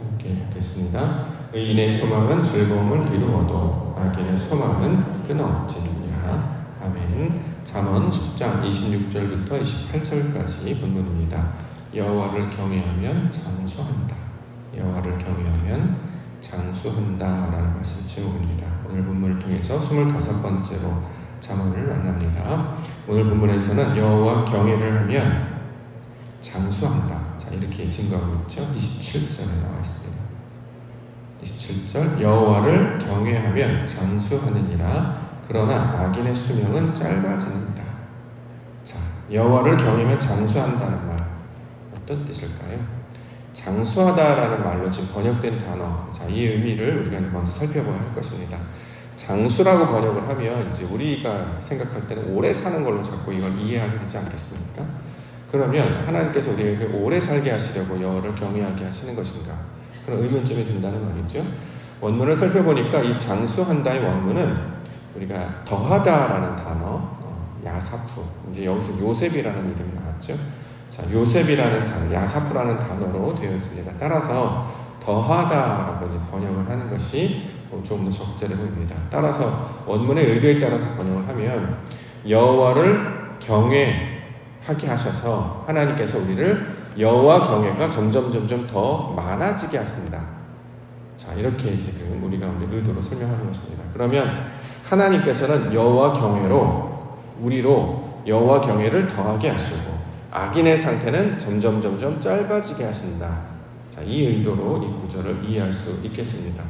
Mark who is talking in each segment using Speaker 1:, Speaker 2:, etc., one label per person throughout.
Speaker 1: 함께 하겠습니다. 의인의 소망은 즐거움을 이루어도 악인의 소망은 끊어지느니라. 아멘. 잠언 10장 26절부터 28절까지 본문입니다. 여호와를 경외하면 장수한다. 여호와를 경외하면 장수한다라는 말씀 제목입니다. 오늘 본문을 통해서 25번째로 잠언을 만납니다. 오늘 본문에서는 여호와 경외를 하면 장수한다. 자, 이렇게 증거하고 있죠. 27절에 나와 있습니다. 27절 여호와를 경외하면 장수하느니라 그러나 악인의 수명은 짧아지는다. 자, 여호와를 경외하면 장수한다는 말 어떤 뜻일까요? 장수하다라는 말로 지금 번역된 단어, 자, 이 의미를 우리가 먼저 살펴봐야 할 것입니다. 장수라고 번역을 하면 이제 우리가 생각할 때는 오래 사는 걸로 자꾸 이걸 이해하게 되지 않겠습니까? 그러면 하나님께서 우리에게 오래 살게 하시려고 여호를 경외하게 하시는 것인가? 그런 의문점이 든다는 말이죠. 원문을 살펴보니까 이 장수한다의 원문은 우리가 더하다라는 단어, 어, 야사프, 이제 여기서 요셉이라는 이름이 나왔죠. 자, 요셉이라는 단어, 야사프라는 단어로 되어 있습니다. 따라서 더하다라고 이제 번역을 하는 것이 좀더 적절해 보입니다. 따라서 원문의 의도에 따라서 번역을 하면 여호와를 경외 하게 하셔서 하나님께서 우리를 여호와 경외가 점점 점점 더 많아지게 하신다. 자 이렇게 지금 우리가 우리 의도로 설명하는 것입니다. 그러면 하나님께서는 여호와 경외로 우리로 여호와 경외를 더하게 하시고 악인의 상태는 점점 점점 짧아지게 하신다. 자, 이 의도로 이 구절을 이해할 수 있겠습니다.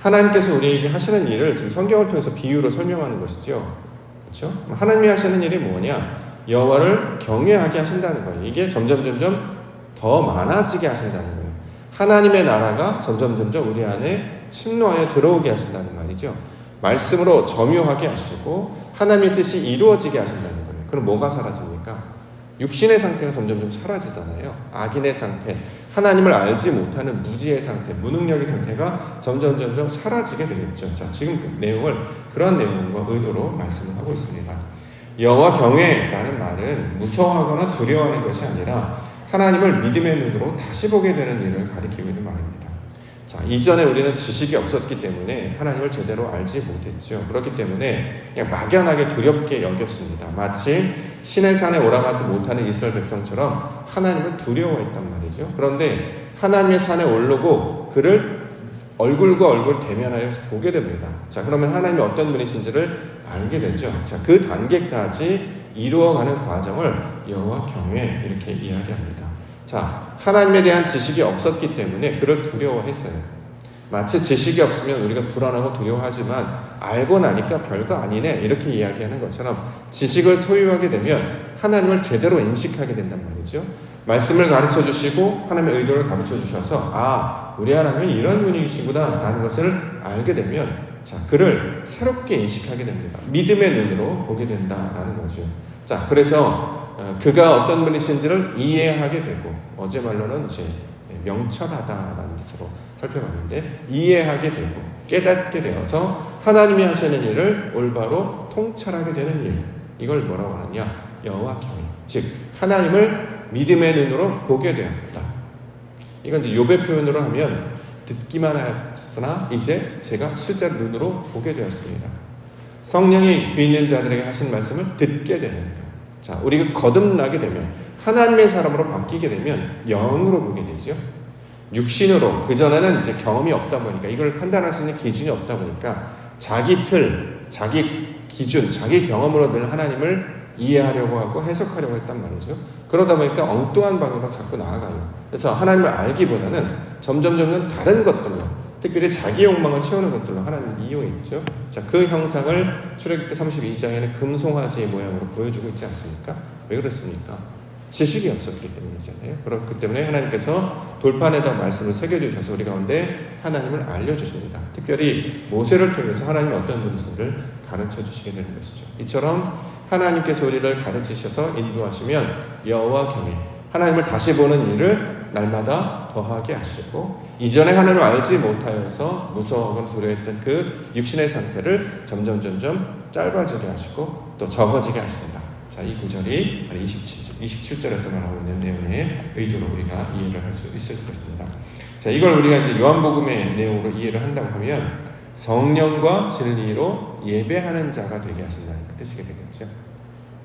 Speaker 1: 하나님께서 우리에게 하시는 일을 지금 성경을 통해서 비유로 설명하는 것이죠. 그렇죠? 하나님이 하시는 일이 뭐냐? 여호와를 경외하게 하신다는 거예요. 이게 점점 점점 더 많아지게 하신다는 거예요. 하나님의 나라가 점점 점점 우리 안에 침노하여 들어오게 하신다는 말이죠. 말씀으로 점유하게 하시고 하나님의 뜻이 이루어지게 하신다는 거예요. 그럼 뭐가 사라집니까? 육신의 상태가 점점 좀 사라지잖아요. 악인의 상태, 하나님을 알지 못하는 무지의 상태, 무능력의 상태가 점점 점점 사라지게 되겠죠. 자, 지금 그 내용을 그런 내용과 의도로 말씀을 하고 있습니다. 여호와 경외라는 말은 무서워하거나 두려워하는 것이 아니라 하나님을 믿음의 눈으로 다시 보게 되는 일을 가리키고 있는 말입니다. 자, 이전에 우리는 지식이 없었기 때문에 하나님을 제대로 알지 못했죠. 그렇기 때문에 그냥 막연하게 두렵게 여겼습니다. 마치 신의 산에 올라가지 못하는 이스라엘 백성처럼 하나님을 두려워했단 말이죠. 그런데 하나님의 산에 오르고 그를 얼굴과 얼굴 대면하여 보게 됩니다. 자, 그러면 하나님이 어떤 분이신지를 알게 되죠. 자, 그 단계까지 이루어가는 과정을 여호와 경외 이렇게 이야기합니다. 자, 하나님에 대한 지식이 없었기 때문에 그를 두려워했어요. 마치 지식이 없으면 우리가 불안하고 두려워하지만 알고 나니까 별거 아니네 이렇게 이야기하는 것처럼 지식을 소유하게 되면 하나님을 제대로 인식하게 된단 말이죠. 말씀을 가르쳐 주시고 하나님의 의도를 가르쳐 주셔서 아 우리 하나님은 이런 분이시구나 라는 것을 알게 되면 자 그를 새롭게 인식하게 됩니다. 믿음의 눈으로 보게 된다라는 거죠. 자 그래서 어, 그가 어떤 분이신지를 이해하게 되고 어제 말로는 이제 명철하다라는 뜻으로 살펴봤는데 이해하게 되고 깨닫게 되어서 하나님이 하시는 일을 올바로 통찰하게 되는 일 이걸 뭐라고 하느냐 여호와 경외 즉 하나님을 믿음의 눈으로 보게 되었다. 이건 이제 요배 표현으로 하면 듣기만 하였으나 이제 제가 실제로 눈으로 보게 되었습니다. 성령이 귀 있는 자들에게 하신 말씀을 듣게 되는 것. 자, 우리가 거듭나게 되면 하나님의 사람으로 바뀌게 되면 영으로 보게 되죠. 육신으로 그 전에는 이제 경험이 없다 보니까 이걸 판단할 수 있는 기준이 없다 보니까 자기 틀, 자기 기준, 자기 경험으로 늘 하나님을 이해하려고 하고 해석하려고 했단 말이죠. 그러다 보니까 엉뚱한 방향으로 자꾸 나아가요. 그래서 하나님을 알기보다는 점점 점점 다른 것들로 특별히 자기 욕망을 채우는 것들로 하나님 이용했죠. 자, 그 형상을 출애굽기 32장에는 금송아지의 모양으로 보여주고 있지 않습니까? 왜 그렇습니까? 지식이 없었기 때문이잖아요. 그렇기 때문에 하나님께서 돌판에다 말씀을 새겨주셔서 우리 가운데 하나님을 알려주십니다. 특별히 모세를 통해서 하나님이 어떤 분이신지를 가르쳐 주시게 되는 것이죠. 이처럼 하나님께서 우리를 가르치셔서 인도하시면 여호와 경외, 하나님을 다시 보는 일을 날마다 더하게 하시고 이전에 하나님을 알지 못하여서 무서워하고 두려워했던 그 육신의 상태를 점점 점점 짧아지게 하시고 또 적어지게 하신다. 자, 이 구절이 27절, 27절에서 말하고 있는 내용의 의도로 우리가 이해를 할 수 있을 것입니다. 자, 이걸 우리가 이제 요한복음의 내용으로 이해를 한다고 하면 성령과 진리로 예배하는 자가 되게 하신다는 그 뜻이 되겠죠.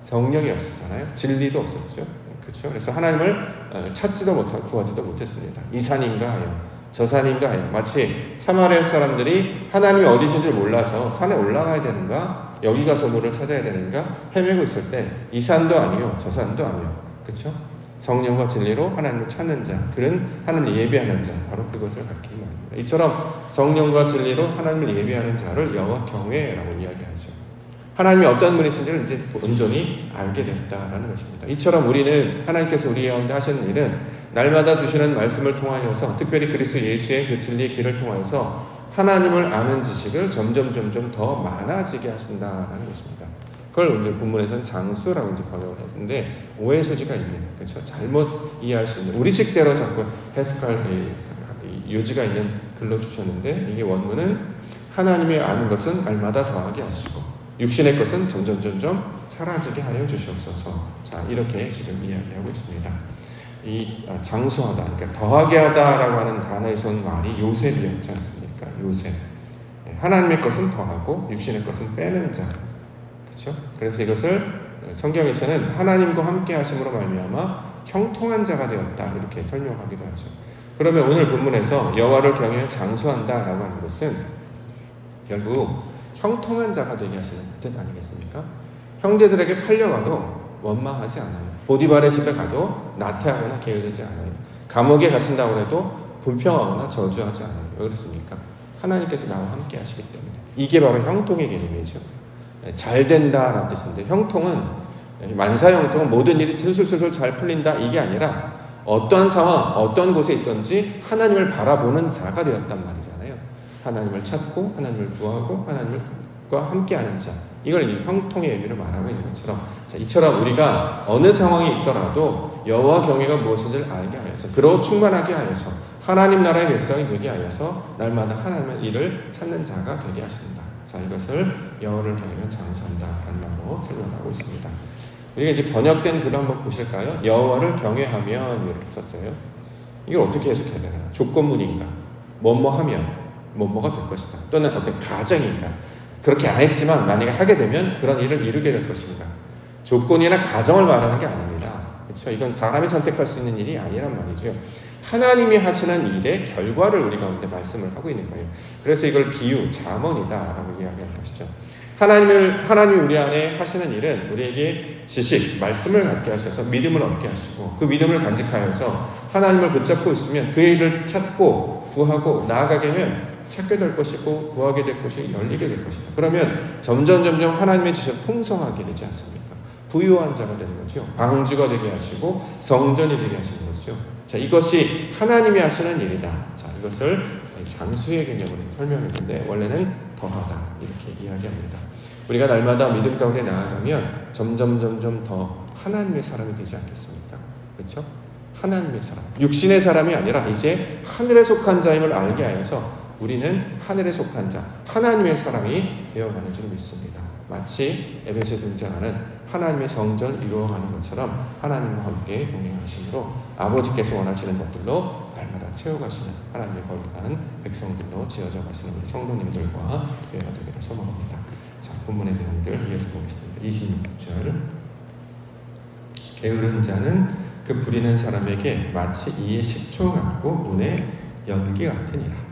Speaker 1: 성령이 없었잖아요. 진리도 없었죠. 그렇죠. 그래서 하나님을 어, 찾지도 못하고 구하지도 못했습니다. 이 산인가 하여 저 산인가 하여 마치 사마리아 사람들이 하나님이 어디신지 몰라서 산에 올라가야 되는가 여기 가서 물을 찾아야 되는가 헤매고 있을 때 이 산도 아니요 저 산도 아니요 그렇죠. 성령과 진리로 하나님을 찾는 자, 그런 하나님을 예배하는 자, 바로 그것을 갖기 말입니다. 이처럼 성령과 진리로 하나님을 예배하는 자를 여호와 경외라고 이야기하죠. 하나님이 어떤 분이신지를 이제 온전히 알게 됐다라는 것입니다. 이처럼 우리는 하나님께서 우리 가운데 하시는 일은 날마다 주시는 말씀을 통하여서 특별히 그리스도 예수의 그 진리의 길을 통하여서 하나님을 아는 지식을 점점 점점 더 많아지게 하신다라는 것입니다. 그걸 이제 본문에서는 장수라고 이제 번역을 했는데 오해 소지가 있는 그렇죠 잘못 이해할 수 있는 우리 식대로 자꾸 해석할 이 요지가 있는 글로 주셨는데 이게 원문은 하나님의 아는 것은 날마다 더하게 하시고 육신의 것은 점점 점점 사라지게 하여 주시옵소서. 자 이렇게 지금 이야기하고 있습니다. 이 아, 장수하다, 그러니까 더하게 하다라고 하는 단어에서 온 말이 요셉이었지 않습니까? 요셉. 예, 하나님의 것은 더하고 육신의 것은 빼는 자. 그렇죠? 그래서 이것을 성경에서는 하나님과 함께 하심으로 말미암아 형통한 자가 되었다 이렇게 설명하기도 하죠. 그러면 오늘 본문에서 여호와를 경외 장수한다라고 하는 것은 결국 형통한 자가 되게 하시는 뜻 아니겠습니까? 형제들에게 팔려가도 원망하지 않아요. 보디발의 집에 가도 나태하거나 게으르지 않아요. 감옥에 갇힌다고 해도 불평하거나 저주하지 않아요. 왜 그렇습니까? 하나님께서 나와 함께 하시기 때문에. 이게 바로 형통의 개념이죠. 잘 된다라는 뜻인데 형통은 만사 형통은 모든 일이 술술술술 잘 풀린다 이게 아니라 어떠한 상황, 어떤 곳에 있든지 하나님을 바라보는 자가 되었단 말이잖아요. 하나님을 찾고 하나님을 구하고 하나님과 함께하는 자. 이걸 이 형통의 의미로 말하고 있는 것처럼 자, 이처럼 우리가 어느 상황이 있더라도 여호와 경외가 무엇인지를 알게 하여서 그로 충만하게 하여서 하나님 나라의 백성이 되게 하여서 날마다 하나님의 일을 찾는 자가 되게 하신다. 자 이것을 여호를 경외면 장수한다라는 말로 설명하고 있습니다. 우리가 이제 번역된 글 한번 보실까요? 여호와를 경외하면 이렇게 썼어요. 이걸 어떻게 해석해야 되나? 조건문인가? 뭐뭐 하면 뭐 뭐가 될 것이다. 또는 어떤 가정인가? 그렇게 안 했지만 만약에 하게 되면 그런 일을 이루게 될 것인가? 조건이나 가정을 말하는 게 아닙니다. 그렇죠? 이건 사람이 선택할 수 있는 일이 아니란 말이죠. 하나님이 하시는 일의 결과를 우리 가운데 말씀을 하고 있는 거예요. 그래서 이걸 비유, 자문이다라고 이야기하는 것이죠. 하나님을 하나님이 우리 안에 하시는 일은 우리에게 지식, 말씀을 갖게 하셔서 믿음을 얻게 하시고 그 믿음을 간직하여서 하나님을 붙잡고 있으면 그 일을 찾고 구하고 나아가게 되면 찾게 될 것이고 구하게 될 것이 열리게 될 것이다. 그러면 점점 점점 하나님의 지식 풍성하게 되지 않습니까? 부유한 자가 되는 거죠. 방주가 되게 하시고 성전이 되게 하시는 거죠. 자, 이것이 하나님이 하시는 일이다. 자, 이것을 장수의 개념으로 설명했는데 원래는 더하다 이렇게 이야기합니다. 우리가 날마다 믿음 가운데 나아가면 점점 점점 더 하나님의 사람이 되지 않겠습니까? 그렇죠? 하나님의 사람, 육신의 사람이 아니라 이제 하늘에 속한 자임을 알게 하여서 우리는 하늘에 속한 자, 하나님의 사람이 되어가는 줄 믿습니다. 마치 에베소에 등장하는 하나님의 성전 이루어가는 것처럼 하나님과 함께 동행하심으로 아버지께서 원하시는 것들로 날마다 채워가시는 하나님의 거룩한 백성들로 지어져 가시는 우리 성도님들과 교회가 되기를 소망합니다. 자, 본문의 내용들 이어서 보겠습니다. 26절 게으른 자는 그 부리는 사람에게 마치 이의 식초 같고 눈에 연기 같으니라.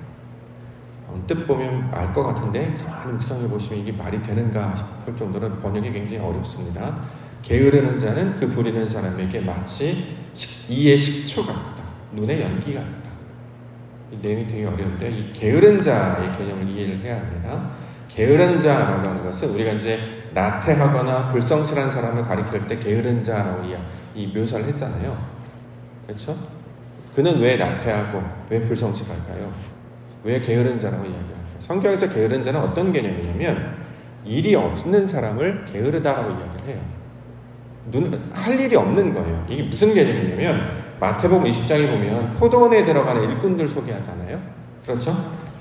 Speaker 1: 뜻 보면 알 것 같은데 가만히 묵상해 보시면 이게 말이 되는가 싶을 정도로 번역이 굉장히 어렵습니다. 게으르는 자는 그 부리는 사람에게 마치 이의 식초 같다. 눈의 연기 같다. 이 내용이 되게 어려운데 이 게으른 자의 개념을 이해를 해야 합니다. 게으른 자라고 하는 것은 우리가 이제 나태하거나 불성실한 사람을 가리킬 때 게으른 자라고 이 묘사를 했잖아요. 그렇죠? 그는 왜 나태하고 왜 불성실할까요? 왜 게으른 자라고 이야기합니까? 성경에서 게으른 자는 어떤 개념이냐면 일이 없는 사람을 게으르다라고 이야기를 해요. 눈, 할 일이 없는 거예요. 이게 무슨 개념이냐면 마태복음 20장에 보면 포도원에 들어가는 일꾼들 소개하잖아요. 그렇죠?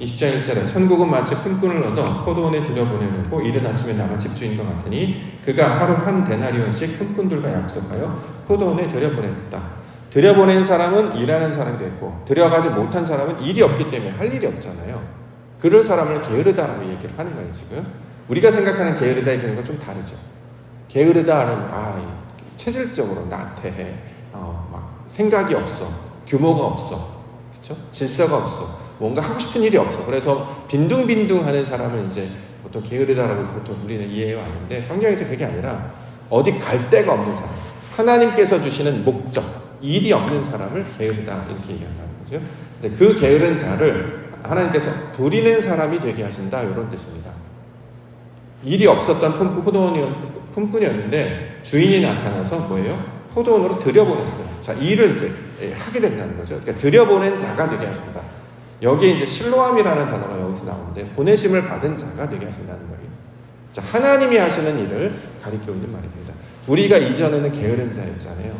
Speaker 1: 20장 1절에 천국은 마치 품꾼을 얻어 포도원에 들여보내놓고 이른 아침에 나가 집주인 것 같으니 그가 하루 한 데나리온씩 품꾼들과 약속하여 포도원에 들여보냈다. 들여보낸 사람은 일하는 사람이 됐고 들여가지 못한 사람은 일이 없기 때문에 할 일이 없잖아요. 그럴 사람을 게으르다라고 얘기를 하는 거예요 지금. 우리가 생각하는 게으르다의 개념과 좀 다르죠. 게으르다는 아 체질적으로 나태해, 어, 막 생각이 없어, 규모가 없어, 그렇죠? 질서가 없어, 뭔가 하고 싶은 일이 없어. 그래서 빈둥빈둥하는 사람은 이제 보통 게으르다라고 보통 우리는 이해해 왔는데 성경에서 그게 아니라 어디 갈 데가 없는 사람, 하나님께서 주시는 목적, 일이 없는 사람을 게으르다 이렇게 얘기한다는 거죠. 근데 그 게으른 자를 하나님께서 부리는 사람이 되게 하신다 이런 뜻입니다. 일이 없었던 품- 포도원이었- 품꾼이었는데 주인이 나타나서 뭐예요? 포도원으로 들여보냈어요. 자, 일을 이제 예, 하게 된다는 거죠. 그러니까 들여보낸 자가 되게 하신다. 여기에 이제 실로함이라는 단어가 여기서 나오는데 보내심을 받은 자가 되게 하신다는 거예요. 자, 하나님이 하시는 일을 가리키고 있는 말입니다. 우리가 이전에는 게으른 자였잖아요.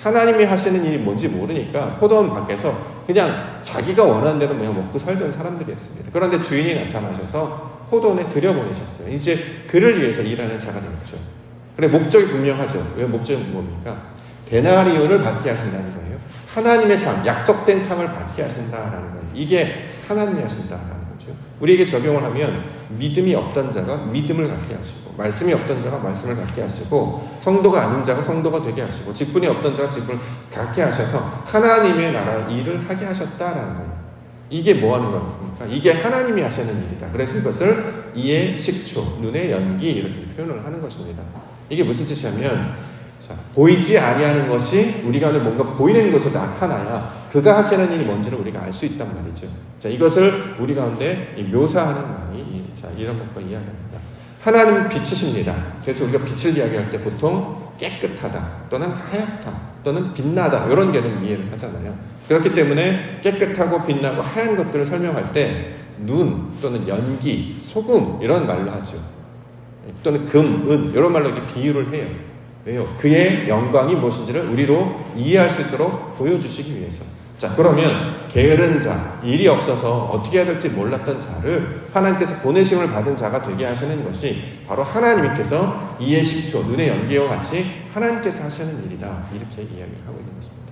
Speaker 1: 하나님이 하시는 일이 뭔지 모르니까 포도원 밖에서 그냥 자기가 원하는 대로 그냥 먹고 살던 사람들이었습니다. 그런데 주인이 나타나셔서 포도원에 들여보내셨어요. 이제 그를 위해서 일하는 자가 된 거죠. 그래 목적이 분명하죠. 왜 목적이 뭡니까? 데나리온을 받게 하신다는 거예요. 하나님의 상, 약속된 상을 받게 하신다라는 거예요. 이게 하나님이 하신다라는 거죠. 우리에게 적용을 하면 믿음이 없던 자가 믿음을 갖게 하시고 말씀이 없던 자가 말씀을 갖게 하시고 성도가 아닌 자가 성도가 되게 하시고 직분이 없던 자가 직분을 갖게 하셔서 하나님의 나라 일을 하게 하셨다라는 거예요. 이게 뭐 하는 겁니까? 이게 하나님이 하시는 일이다. 그래서 이것을 이의 식초, 눈의 연기 이렇게 표현을 하는 것입니다. 이게 무슨 뜻이냐면 자, 보이지 아니하는 것이 우리가 뭔가 보이는 것으로 나타나야 그가 하시는 일이 뭔지를 우리가 알 수 있단 말이죠. 자, 이것을 우리 가운데 이 묘사하는 말이 이- 자, 이런 것과 이야기합니다. 하나님은 빛이십니다. 그래서 우리가 빛을 이야기할 때 보통 깨끗하다 또는 하얗다 또는 빛나다 이런 개념 이해를 하잖아요. 그렇기 때문에 깨끗하고 빛나고 하얀 것들을 설명할 때 눈 또는 연기, 소금 이런 말로 하죠. 또는 금, 은 이런 말로 이렇게 비유를 해요. 왜요? 그의 영광이 무엇인지를 우리로 이해할 수 있도록 보여주시기 위해서. 자, 그러면 게으른 자, 일이 없어서 어떻게 해야 될지 몰랐던 자를 하나님께서 보내심을 받은 자가 되게 하시는 것이 바로 하나님께서 이의 식초, 눈의 연기와 같이 하나님께서 하시는 일이다. 이렇게 이야기를 하고 있는 것입니다.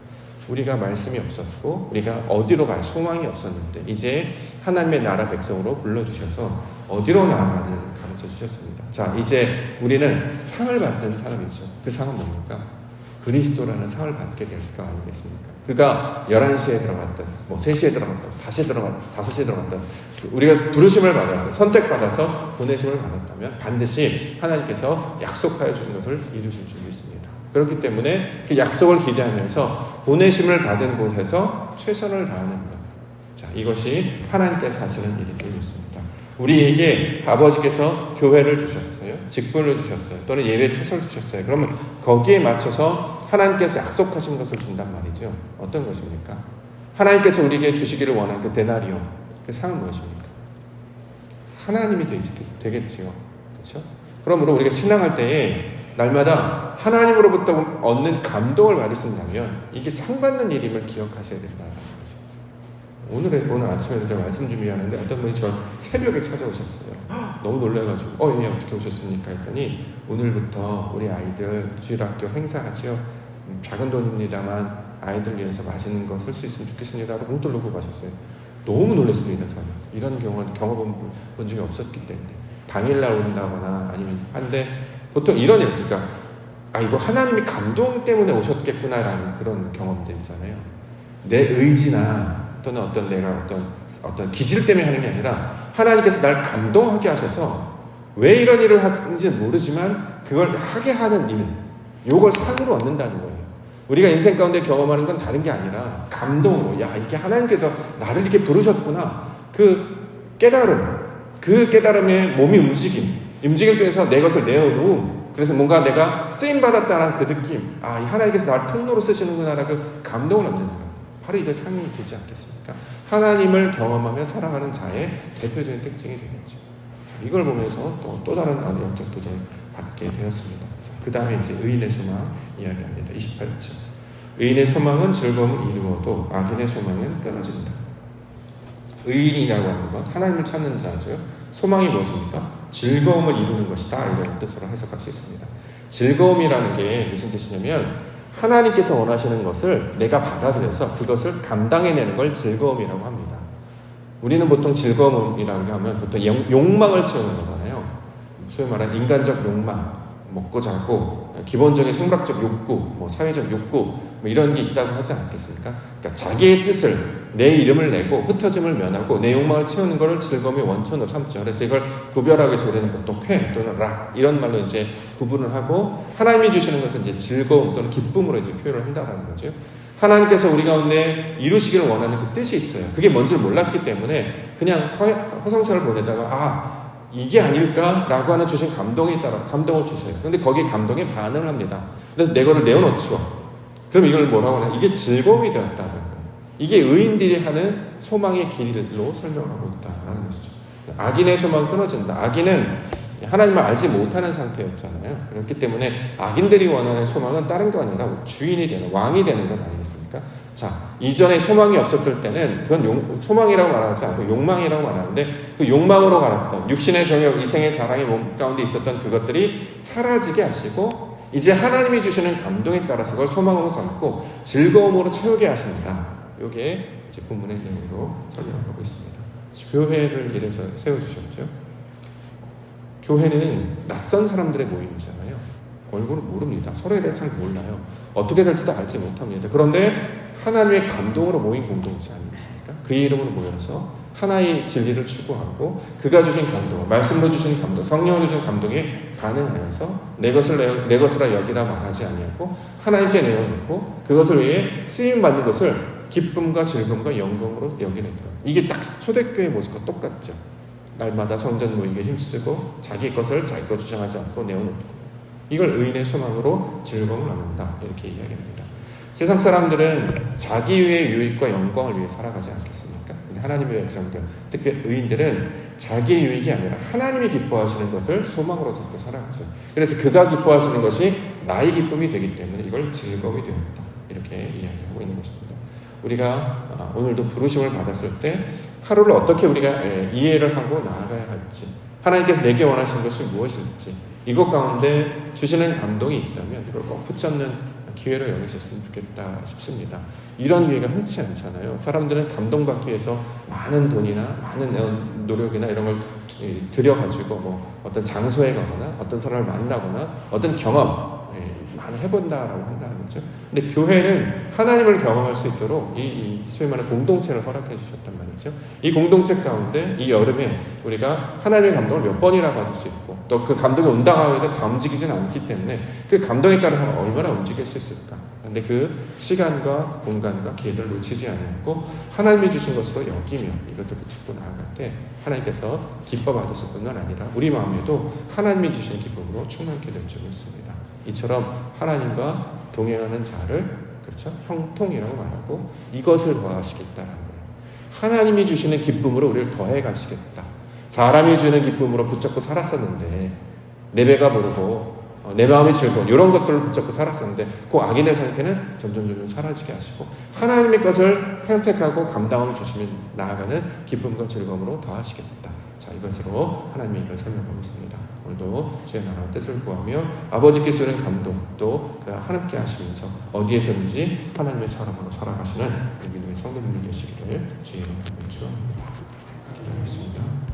Speaker 1: 우리가 말씀이 없었고 우리가 어디로 갈 소망이 없었는데 이제 하나님의 나라 백성으로 불러주셔서 어디로 나아가는 가르쳐 주셨습니다. 자 이제 우리는 상을 받는 사람이죠. 그 상은 뭡니까? 그리스도라는 상을 받게 될 거 아니겠습니까? 그가 11시에 들어갔던, 뭐 3시에 들어갔던, 5시에 들어갔던, 5시에 들어갔던, 우리가 부르심을 받아서, 선택받아서 보내심을 받았다면 반드시 하나님께서 약속하여 준 것을 이루실 줄 믿습니다. 그렇기 때문에 그 약속을 기대하면서 보내심을 받은 곳에서 최선을 다하는 것. 자, 이것이 하나님께서 하시는 일이 되겠습니다. 우리에게 아버지께서 교회를 주셨어요. 직분을 주셨어요. 또는 예배 최선을 주셨어요. 그러면 거기에 맞춰서 하나님께서 약속하신 것을 준단 말이죠. 어떤 것입니까? 하나님께서 우리에게 주시기를 원하는 그 데나리온, 그 상은 무엇입니까? 하나님이 되겠지요. 그렇죠? 그러므로 우리가 신앙할 때에 날마다 하나님으로부터 얻는 감동을 받으신다면 이게 상 받는 일임을 기억하셔야 거죠. 오늘의 오늘 아침에 제가 말씀 준비하는데 어떤 분이 저 새벽에 찾아오셨어요. 너무 놀래가지고 어, 예, 어떻게 오셨습니까? 했더니 오늘부터 우리 아이들 주일학교 행사하죠. 음, 작은 돈입니다만 아이들 위해서 맛있는 거 쓸 수 있으면 좋겠습니다. 하고 봉투를 놓고 가셨어요. 너무 놀랐습니다. 저는 이런 경험 경험은 본 적이 없었기 때문에 당일날 온다거나 아니면 한데 보통 이런 일, 그러니까 아 이거 하나님이 감동 때문에 오셨겠구나라는 그런 경험들 있잖아요. 내 의지나 또는 어떤 내가 어떤 어떤 기질 때문에 하는 게 아니라 하나님께서 날 감동하게 하셔서 왜 이런 일을 하는지 모르지만 그걸 하게 하는 일, 요걸 상으로 얻는다는 거예요. 우리가 인생 가운데 경험하는 건 다른 게 아니라 감동으로 야 이게 하나님께서 나를 이렇게 부르셨구나 그 깨달음, 그 깨달음에 몸이 움직임, 움직임 통해서 내 것을 내어놓음. 그래서 뭔가 내가 쓰임 받았다는 그 느낌, 아 하나님께서 나를 통로로 쓰시는구나라는 그 감동을 얻는 것. 바로 이게 상이 되지 않겠습니까? 하나님을 경험하며 살아가는 자의 대표적인 특징이 되겠죠. 이걸 보면서 또, 또 다른 영적 도전을 받게 되었습니다. 그 다음에 이제 의인의 소망 이야기합니다. 28절. 의인의 소망은 즐거움을 이루어도 악인의 소망은 끊어진다. 의인이라고 하는 것, 하나님을 찾는 자죠. 소망이 무엇입니까? 즐거움을 이루는 것이다. 이런 뜻으로 해석할 수 있습니다. 즐거움이라는 게 무슨 뜻이냐면 하나님께서 원하시는 것을 내가 받아들여서 그것을 감당해내는 걸 즐거움이라고 합니다. 우리는 보통 즐거움이라고 하면 보통 용- 욕망을 채우는 거잖아요. 소위 말하는 인간적 욕망, 먹고 자고, 기본적인 생각적 욕구, 뭐 사회적 욕구, 뭐 이런 게 있다고 하지 않겠습니까? 그러니까 자기의 뜻을 내 이름을 내고 흩어짐을 면하고 내 욕망을 채우는 것을 즐거움의 원천으로 삼죠. 그래서 이걸 구별하기 위해서 우리는 보통 쾌 또는 락 이런 말로 이제 구분을 하고 하나님이 주시는 것은 이제 즐거움 또는 기쁨으로 이제 표현을 한다라는 거죠. 하나님께서 우리 가운데 이루시기를 원하는 그 뜻이 있어요. 그게 뭔지를 몰랐기 때문에 그냥 허, 허성사를 보내다가 아 이게 아닐까라고 하는 주신 감동에 따라 감동을 주세요. 그런데 거기에 감동에 반응을 합니다. 그래서 내 거를 내어놓죠. 그럼 이걸 뭐라고 하냐? 이게 즐거움이 되었다는 거예요. 이게 의인들이 하는 소망의 길로 설명하고 있다라는 것이죠. 악인의 소망 끊어진다. 악인은 하나님을 알지 못하는 상태였잖아요. 그렇기 때문에 악인들이 원하는 소망은 다른 거 아니라 주인이 되는 왕이 되는 것 아니겠습니까? 자, 이전에 소망이 없었을 때는 그건 용- 소망이라고 말하지 않고 욕망이라고 말하는데 그 욕망으로 갈았던 육신의 정욕, 이생의 자랑의 몸 가운데 있었던 그것들이 사라지게 하시고 이제 하나님이 주시는 감동에 따라서 그걸 소망으로 삼고 즐거움으로 채우게 하신다. 이게 이제 본문의 내용으로 설명하고 있습니다. 교회를 이래서 세워주셨죠. 교회는 낯선 사람들의 모임이잖아요. 얼굴을 모릅니다. 서로에 대해서 잘 몰라요. 어떻게 될지도 알지 못합니다. 그런데 하나님의 감동으로 모인 공동체 아니겠습니까? 그의 이름으로 모여서 하나의 진리를 추구하고 그가 주신 감동, 말씀으로 주신 감동, 성령으로 주신 감동에 반응하여서 내 것을 내, 내 것이라 여기라 말하지 아니하고 하나님께 내어놓고 그것을 위해 쓰임 받는 것을 기쁨과 즐거움과 영광으로 여기는 것. 이게 딱 초대교회 모습과 똑같죠. 날마다 성전 모이게 힘쓰고 자기 것을 자기 것 주장하지 않고 내어놓고 이걸 의인의 소망으로 즐거움을 나눈다 이렇게 이야기합니다. 세상 사람들은 자기의 유익과 영광을 위해 살아가지 않겠습니까? 하나님의 백성들, 특히 의인들은 자기의 유익이 아니라 하나님이 기뻐하시는 것을 소망으로 잡고 살아가죠. 그래서 그가 기뻐하시는 것이 나의 기쁨이 되기 때문에 이걸 즐거움이 되었다 이렇게 이야기하고 있는 것입니다. 우리가 아, 오늘도 부르심을 받았을 때 하루를 어떻게 우리가 예, 이해를 하고 나아가야 할지 하나님께서 내게 원하시는 것이 무엇일지 이것 가운데 주시는 감동이 있다면 이걸 꼭 붙잡는 기회로 여기셨으면 좋겠다 싶습니다. 이런 기회가 흔치 않잖아요. 사람들은 감동받기 위해서 많은 돈이나 많은 어, 노력이나 이런 걸 들여가지고 뭐 어떤 장소에 가거나 어떤 사람을 만나거나 어떤 경험 예, 많이 해본다라고 한다는 거죠. 근데 교회는 하나님을 경험할 수 있도록 이, 이 소위 말하는 공동체를 허락해 주셨단 말이죠. 이 공동체 가운데 이 여름에 우리가 하나님의 감동을 몇 번이나 받을 수 있고 또 그 감동이 온다고 해도 다 움직이진 않기 때문에 그 감동에 따라서 얼마나 움직일 수 있을까. 근데 그 시간과 공간과 기회를 놓치지 않고 하나님이 주신 것으로 여기며 이것도 붙잡고 나아갈 때 하나님께서 기뻐 받으실 뿐만 아니라 우리 마음에도 하나님이 주신 기쁨으로 충만케 될줄 믿습니다. 이처럼 하나님과 동행하는 자를 그렇죠 형통이라고 말하고 이것을 더하시겠다라는 거예요. 하나님이 주시는 기쁨으로 우리를 더해 가시겠다. 사람이 주는 기쁨으로 붙잡고 살았었는데 내 배가 부르고 어, 내 마음이 즐거운 이런 것들을 붙잡고 살았었는데 그 악인의 상태는 점점 점점 사라지게 하시고 하나님의 것을 선택하고 감당을 주시면 나아가는 기쁨과 즐거움으로 더하시겠다. 자 이것으로 하나님의 이걸 설명하고 있습니다. 오늘도 주의 나라 뜻을 구하며 아버지께 주는 감동 또그 하나님께 하시면서 어디에서든지 하나님의 사람으로 살아가시는 믿음의 성도님들 되시기를 주의 이름으로 축원합니다. 기도하겠습니다.